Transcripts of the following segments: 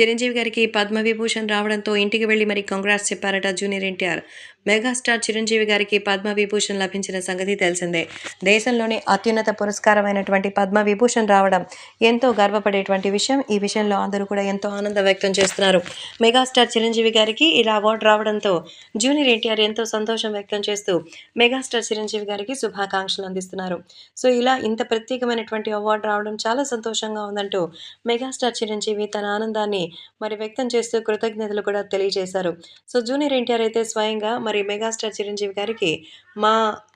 చిరంజీవి గారికి పద్మవిభూషణ్ రావడంతో ఇంటికి వెళ్ళి మరి కాంగ్రెస్ చెప్పారట జూనియర్ ఎన్టీఆర్. మెగాస్టార్ చిరంజీవి గారికి పద్మవిభూషణ్ లభించిన సంగతి తెలిసిందే. దేశంలోనే అత్యున్నత పురస్కారమైనటువంటి పద్మవిభూషణ్ రావడం ఎంతో గర్వపడేటువంటి విషయం. ఈ విషయంలో అందరూ కూడా ఎంతో ఆనందం వ్యక్తం చేస్తున్నారు. మెగాస్టార్ చిరంజీవి గారికి ఇలా అవార్డు రావడంతో జూనియర్ ఎన్టీఆర్ ఎంతో సంతోషం వ్యక్తం చేస్తూ మెగాస్టార్ చిరంజీవి గారికి శుభాకాంక్షలు అందిస్తున్నారు. సో ఇలా ఇంత ప్రత్యేకమైనటువంటి అవార్డు రావడం చాలా సంతోషంగా ఉందంటూ మెగాస్టార్ చిరంజీవి తన ఆనందాన్ని మరి వ్యక్తం చేస్తూ కృతజ్ఞతలు కూడా తెలియజేశారు. సో జూనియర్ ఎన్టీఆర్ అయితే స్వయంగా మరి మెగాస్టార్ చిరంజీవి గారికి మా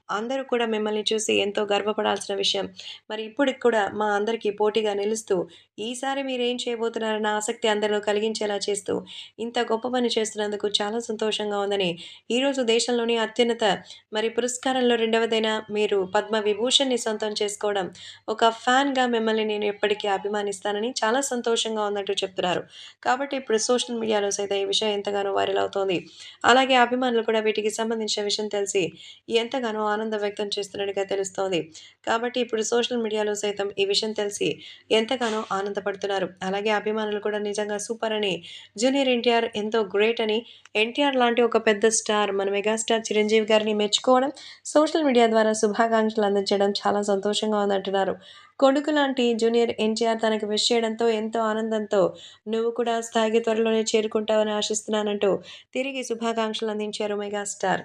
అందరూ కూడా మిమ్మల్ని చూసి ఎంతో గర్వపడాల్సిన విషయం. మరి ఇప్పటికి కూడా మా అందరికీ పోటీగా నిలుస్తూ ఈసారి మీరు ఏం చేయబోతున్నారన్న ఆసక్తి అందరిలో కలిగించేలా చేస్తూ ఇంత గొప్ప పని చేస్తున్నందుకు చాలా సంతోషంగా ఉందని ఈరోజు దేశంలోని అత్యున్నత మరి పురస్కారంలో రెండవదైన మీరు పద్మ విభూషణ్ని సొంతం చేసుకోవడం ఒక ఫ్యాన్గా మిమ్మల్ని నేను ఎప్పటికీ అభిమానిస్తానని చాలా సంతోషంగా ఉందంటూ చెప్తున్నారు. కాబట్టి ఇప్పుడు సోషల్ మీడియాలో సైతం ఈ విషయం ఎంతగానో వైరల్ అవుతోంది. అలాగే అభిమానులు కూడా వీటికి సంబంధించిన విషయం తెలిసి ఎంతగానో ఆనందం వ్యక్తం చేస్తున్నట్టుగా తెలుస్తోంది. కాబట్టి ఇప్పుడు సోషల్ మీడియాలో సైతం ఈ విషయం తెలిసి ఎంతగానో ఆనందపడుతున్నారు. అలాగే అభిమానులు కూడా నిజంగా సూపర్ అని జూనియర్ ఎన్టీఆర్ ఎంతో గ్రేట్ అని ఎన్టీఆర్ లాంటి ఒక పెద్ద స్టార్ మన మెగాస్టార్ చిరంజీవి గారిని మెచ్చుకోవడం సోషల్ మీడియా ద్వారా శుభాకాంక్షలు అందించడం చాలా సంతోషంగా ఉందంటున్నారు. కొడుకు లాంటి జూనియర్ ఎన్టీఆర్ తనకు విష్ చేయడంతో ఎంతో ఆనందంతో నువ్వు కూడా స్థాయికి త్వరలోనే చేరుకుంటావని ఆశిస్తున్నానంటూ తిరిగి శుభాకాంక్షలు అందించారు మెగాస్టార్.